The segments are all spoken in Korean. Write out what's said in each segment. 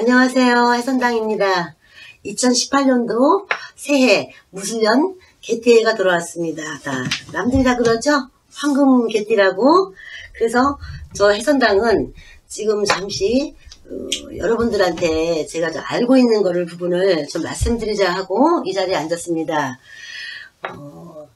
안녕하세요. 해선당입니다. 2018년도 새해 무술년 개띠해가 돌아왔습니다. 다, 남들이 다 그러죠? 황금 개띠라고. 그래서 저 해선당은 지금 잠시 어, 여러분들한테 제가 좀 알고 있는 거를 부분을 좀 말씀드리자 하고 이 자리에 앉았습니다. 어,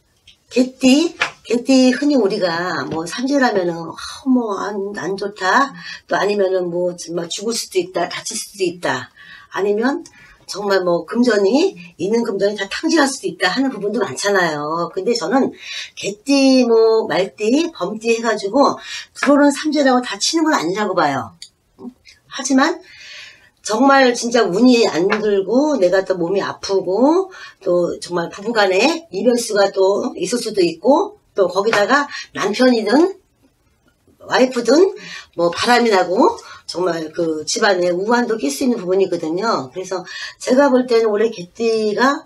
개띠, 개띠 흔히 우리가 뭐 삼재라면은 아, 뭐안 안 좋다 또 아니면은 뭐 정말 죽을 수도 있다 다칠 수도 있다 아니면 정말 뭐 금전이 있는 금전이 다 탕진할 수도 있다 하는 부분도 많잖아요. 근데 저는 개띠 뭐 말띠 범띠 해가지고 들어오는 삼재라고 다 치는 건 아니라고 봐요. 하지만 정말 진짜 운이 안 들고 내가 또 몸이 아프고 또 정말 부부간에 이별수가 또 있을 수도 있고 또 거기다가 남편이든 와이프든 뭐 바람이 나고 정말 그 집안에 우환도 낄 수 있는 부분이거든요. 그래서 제가 볼 때는 올해 개띠가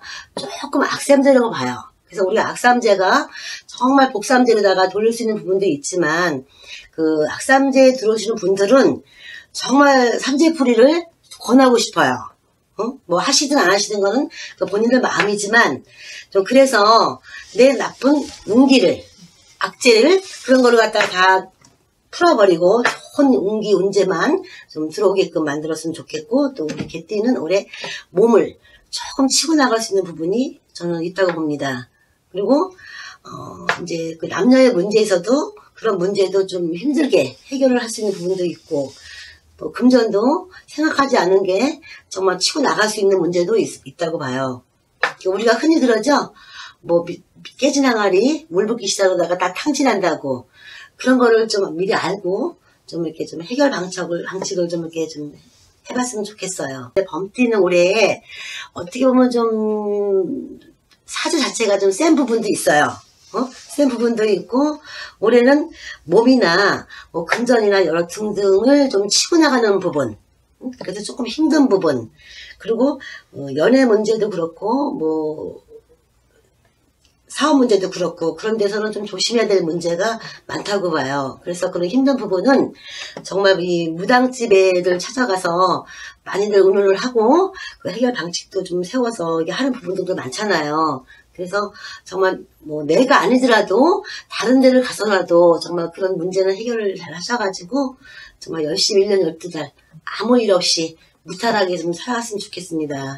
조금 악삼재라고 봐요. 그래서 우리 악삼재가 정말 복삼재로다가 돌릴 수 있는 부분도 있지만 그 악삼재에 들어오시는 분들은 정말 삼재풀이를 권하고 싶어요. 어? 뭐 하시든 안 하시든 거는 그 본인들 마음이지만 좀 그래서 내 나쁜 운기를 악재를 그런 거를 갖다가 다 풀어버리고 좋은 운기 운재만 좀 들어오게끔 만들었으면 좋겠고 또 우리 개띠는 올해 몸을 조금 치고 나갈 수 있는 부분이 저는 있다고 봅니다. 그리고 어 이제 그 남녀의 문제에서도 그런 문제도 좀 힘들게 해결을 할 수 있는 부분도 있고 뭐 금전도 생각하지 않은 게 정말 치고 나갈 수 있는 문제도 있, 다고 봐요. 우리가 흔히 그러죠. 뭐 미, 깨진 항아리 물 붓기 시작하다가 다 탕진한다고 그런 거를 좀 미리 알고 좀 이렇게 좀 해결 방책을 방식을 좀 이렇게 좀 해봤으면 좋겠어요. 범띠는 올해 어떻게 보면 좀 사주 자체가 좀 센 부분도 있어요. 어? 센 부분도 있고 올해는 몸이나 뭐 금전이나 여러 등등을 좀 치고 나가는 부분 그래서 조금 힘든 부분 그리고 어, 연애 문제도 그렇고 뭐 사업 문제도 그렇고 그런 데서는 좀 조심해야 될 문제가 많다고 봐요. 그래서 그런 힘든 부분은 정말 이 무당집애를 찾아가서 많이들 의논을 하고 그 해결 방식도 좀 세워서 이게 하는 부분들도 많잖아요. 그래서 정말 뭐 내가 아니더라도 다른 데를 가서라도 정말 그런 문제는 해결을 잘 하셔가지고 정말 열심히 1년 12달 아무 일 없이 무탈하게 좀 살아갔으면 좋겠습니다.